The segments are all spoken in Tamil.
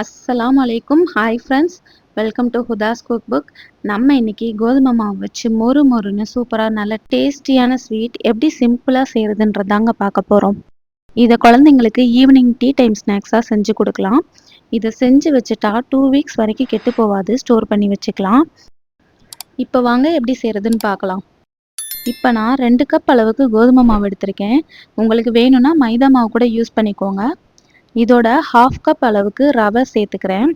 அஸ்ஸலாம் அலைக்கும் hi friends welcome to Huda's cook book நம்ம இன்னைக்கு கோதுமை மாவு வச்சு மொறு மொறுன்னு சூப்பராக நல்ல டேஸ்டியான ஸ்வீட் எப்படி சிம்பிளாக செய்கிறதுன்றதாங்க பார்க்க போகிறோம் இதை குழந்தைங்களுக்கு ஈவினிங் டீ டைம் ஸ்நாக்ஸாக செஞ்சு கொடுக்கலாம். இதை செஞ்சு வச்சுட்டா டூ வீக்ஸ் வரைக்கும் கெட்டு போகாது. ஸ்டோர் பண்ணி வச்சுக்கலாம். இப்போ வாங்க எப்படி செய்கிறதுன்னு பார்க்கலாம். இப்போ நான் ரெண்டு கப் அளவுக்கு கோதுமை மாவு எடுத்திருக்கேன். உங்களுக்கு வேணும்னா மைதா மாவு கூட யூஸ் பண்ணிக்கோங்க. இதோட ஹாஃப் கப் அளவுக்கு ரவை சேர்த்துக்கிறேன்.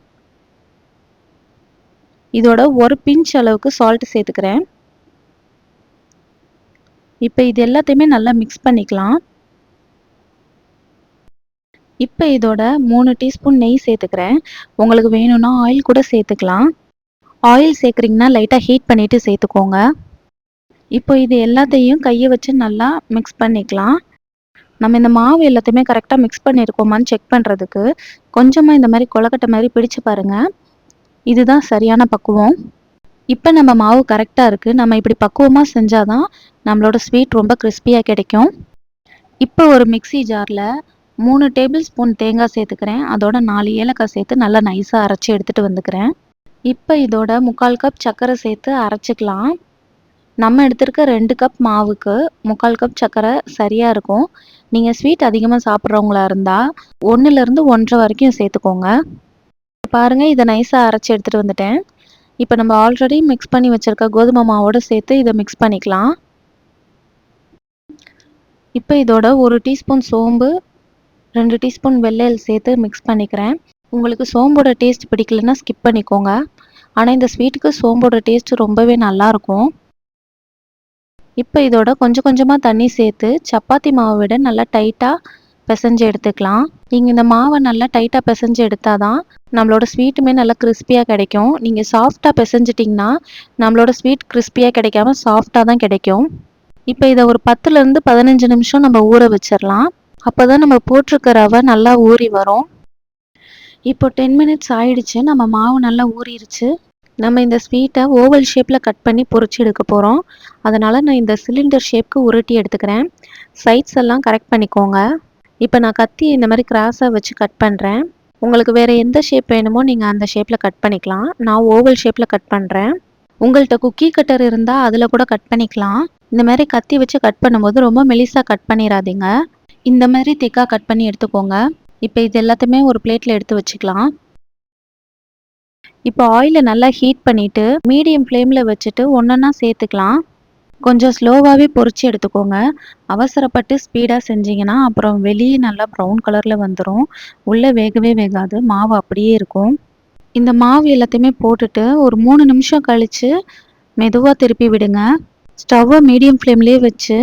இதோட ஒரு பிஞ்ச் அளவுக்கு சால்ட் சேர்த்துக்கிறேன். இப்போ இது எல்லாத்தையுமே நல்லா மிக்ஸ் பண்ணிக்கலாம். இப்போ இதோட மூணு டீஸ்பூன் நெய் சேர்த்துக்கிறேன். உங்களுக்கு வேணும்னா ஆயில் கூட சேர்த்துக்கலாம். ஆயில் சேர்க்குறீங்கன்னா லைட்டாக ஹீட் பண்ணிவிட்டு சேர்த்துக்கோங்க. இப்போ இது எல்லாத்தையும் கையை வச்சு நல்லா மிக்ஸ் பண்ணிக்கலாம். நம்ம இந்த மாவு எல்லாத்தையுமே கரெக்டாக மிக்ஸ் பண்ணியிருக்கோமான்னு செக் பண்ணுறதுக்கு கொஞ்சமாக இந்த மாதிரி கொலக்கட்டை மாதிரி பிடிச்சு பாருங்கள் இதுதான் சரியான பக்குவம். இப்போ நம்ம மாவு கரெக்டாக இருக்குது நம்ம இப்படி பக்குவமாக செஞ்சால் தான் நம்மளோட ஸ்வீட் ரொம்ப கிறிஸ்பியாக கிடைக்கும். இப்போ ஒரு மிக்சி ஜாரில் மூணு டேபிள் ஸ்பூன் தேங்காய் சேர்த்துக்கிறேன். அதோட நாலு ஏலக்காய் சேர்த்து நல்லா நைஸாக அரைச்சி எடுத்துகிட்டு வந்துக்கிறேன். இப்போ இதோட முக்கால் கப் சர்க்கரை சேர்த்து அரைச்சிக்கலாம். நம்ம எடுத்திருக்க ரெண்டு கப் மாவுக்கு முக்கால் கப் சர்க்கரை சரியாக இருக்கும். நீங்கள் ஸ்வீட் அதிகமாக சாப்பிட்றவங்களா இருந்தால் ஒன்றுலேருந்து ஒன்றரை வரைக்கும் சேர்த்துக்கோங்க. பாருங்கள் இதை நைஸாக அரைச்சி எடுத்துகிட்டு வந்துட்டேன். இப்போ நம்ம ஆல்ரெடி மிக்ஸ் பண்ணி வச்சுருக்க கோதுமை மாவோடு சேர்த்து இதை மிக்ஸ் பண்ணிக்கலாம். இப்போ இதோட ஒரு டீஸ்பூன் சோம்பு ரெண்டு டீஸ்பூன் வெள்ளையில் சேர்த்து மிக்ஸ் பண்ணிக்கிறேன். உங்களுக்கு சோம்போட டேஸ்ட் பிடிக்கலன்னா ஸ்கிப் பண்ணிக்கோங்க. ஆனால் இந்த ஸ்வீட்டுக்கு சோம்போட டேஸ்ட் ரொம்பவே நல்லாயிருக்கும் இப்போ இதோட கொஞ்சம் கொஞ்சமாக தண்ணி சேர்த்து சப்பாத்தி மாவை விட நல்லா டைட்டாக பிசைஞ்சு எடுத்துக்கலாம். நீங்கள் இந்த மாவை நல்லா டைட்டாக பிசைஞ்சு எடுத்தால் தான் நம்மளோட ஸ்வீட்டுமே நல்லா கிறிஸ்பியாக கிடைக்கும். நீங்கள் சாஃப்டாக பிசைஞ்சிட்டிங்கன்னா நம்மளோட ஸ்வீட் கிறிஸ்பியாக கிடைக்காம சாஃப்டாக தான் கிடைக்கும். இப்போ இதை ஒரு பத்துலேருந்து பதினஞ்சு நிமிஷம் நம்ம ஊற வச்சிடலாம். அப்போ தான் நம்ம போட்டிருக்க ரவை நல்லா ஊறி வரும். இப்போ டென் மினிட்ஸ் ஆயிடுச்சு. நம்ம மாவு நல்லா ஊறிடுச்சு நம்ம இந்த ஸ்வீட்டை ஓவல் ஷேப்பில் கட் பண்ணி பொறிச்சு எடுக்க போகிறோம் அதனால் நான் இந்த சிலிண்டர் ஷேப்க்கு உருட்டி எடுத்துக்கிறேன். சைட்ஸ் எல்லாம் கரெக்ட் பண்ணிக்கோங்க. இப்போ நான் கத்தி இந்த மாதிரி கிராஸாக வச்சு கட் பண்ணுறேன் உங்களுக்கு வேறு எந்த ஷேப் வேணுமோ நீங்கள் அந்த ஷேப்பில் கட் பண்ணிக்கலாம். நான் ஓவல் ஷேப்பில் கட் பண்ணுறேன் உங்கள்கிட்ட குக்கி கட்டர் இருந்தால் அதில் கூட கட் பண்ணிக்கலாம். இந்த மாதிரி கத்தி வச்சு கட் பண்ணும்போது ரொம்ப மெலிசாக கட் பண்ணிடாதீங்க இந்த மாதிரி திக்காக கட் பண்ணி எடுத்துக்கோங்க. இப்போ இது எல்லாத்தையுமே ஒரு பிளேட்டில் எடுத்து வச்சுக்கலாம். இப்போ ஆயிலை நல்லா ஹீட் பண்ணிவிட்டு மீடியம் ஃப்ளேமில் வச்சுட்டு ஒன்றா சேர்த்துக்கலாம். கொஞ்சம் ஸ்லோவாகவே பொறிச்சு எடுத்துக்கோங்க. அவசரப்பட்டு ஸ்பீடாக செஞ்சிங்கன்னா அப்புறம் வெளியே நல்லா ப்ரௌன் கலரில் வந்துடும் உள்ளே வேகவே வேகாது. மாவு அப்படியே இருக்கும். இந்த மாவு எல்லாத்தையுமே போட்டுட்டு ஒரு மூணு நிமிஷம் கழித்து மெதுவாக திருப்பி விடுங்க. ஸ்டவ்வை மீடியம் ஃப்ளேம்லேயே வச்சு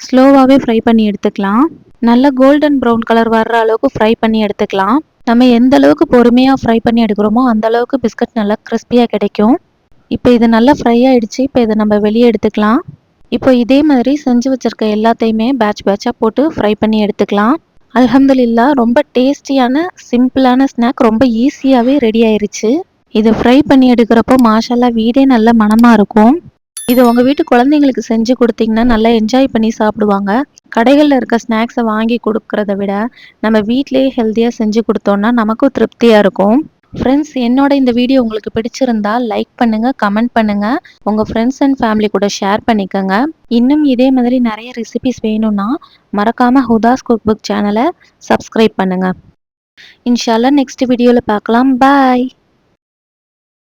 ஸ்லோவாகவே ஃப்ரை பண்ணி எடுத்துக்கலாம். நல்ல கோல்டன் ப்ரௌன் கலர் வர்ற அளவுக்கு ஃப்ரை பண்ணி எடுத்துக்கலாம். நம்ம எந்த அளவுக்கு பொறுமையாக ஃப்ரை பண்ணி எடுக்கிறோமோ அந்த அளவுக்கு பிஸ்கட் நல்லா கிறிஸ்பியாக கிடைக்கும். இப்போ இது நல்லா ஃப்ரை ஆகிடுச்சு இப்போ இதை நம்ம வெளியே எடுத்துக்கலாம். இப்போ இதே மாதிரி செஞ்சு வச்சுருக்க எல்லாத்தையுமே பேட்ச் பேட்சாக போட்டு ஃப்ரை பண்ணி எடுத்துக்கலாம். அலமதுல்லா ரொம்ப டேஸ்டியான சிம்பிளான ஸ்நாக் ரொம்ப ஈஸியாகவே ரெடி ஆயிருச்சு. இதை ஃப்ரை பண்ணி எடுக்கிறப்போ மாஷாலா வீடே நல்ல மனமாக இருக்கும். இதை உங்கள் வீட்டு குழந்தைங்களுக்கு செஞ்சு கொடுத்தீங்கன்னா நல்லா என்ஜாய் பண்ணி சாப்பிடுவாங்க. கடைகளில் இருக்க ஸ்நாக்ஸை வாங்கி கொடுக்கறத விட நம்ம வீட்டிலேயே ஹெல்த்தியாக செஞ்சு கொடுத்தோன்னா நமக்கும் திருப்தியாக இருக்கும். ஃப்ரெண்ட்ஸ் என்னோட இந்த வீடியோ உங்களுக்கு பிடிச்சிருந்தா லைக் பண்ணுங்க கமெண்ட் பண்ணுங்க. உங்க ஃப்ரெண்ட்ஸ் அண்ட் ஃபேமிலி கூட ஷேர் பண்ணிக்கோங்க. இன்னும் இதே மாதிரி நிறைய ரெசிபிஸ் வேணும்னா மறக்காம ஹுதாஸ் குக் புக் சேனலை சப்ஸ்கிரைப் பண்ணுங்க. இன்ஷால்லா நெக்ஸ்ட் வீடியோவில் பார்க்கலாம். பாய்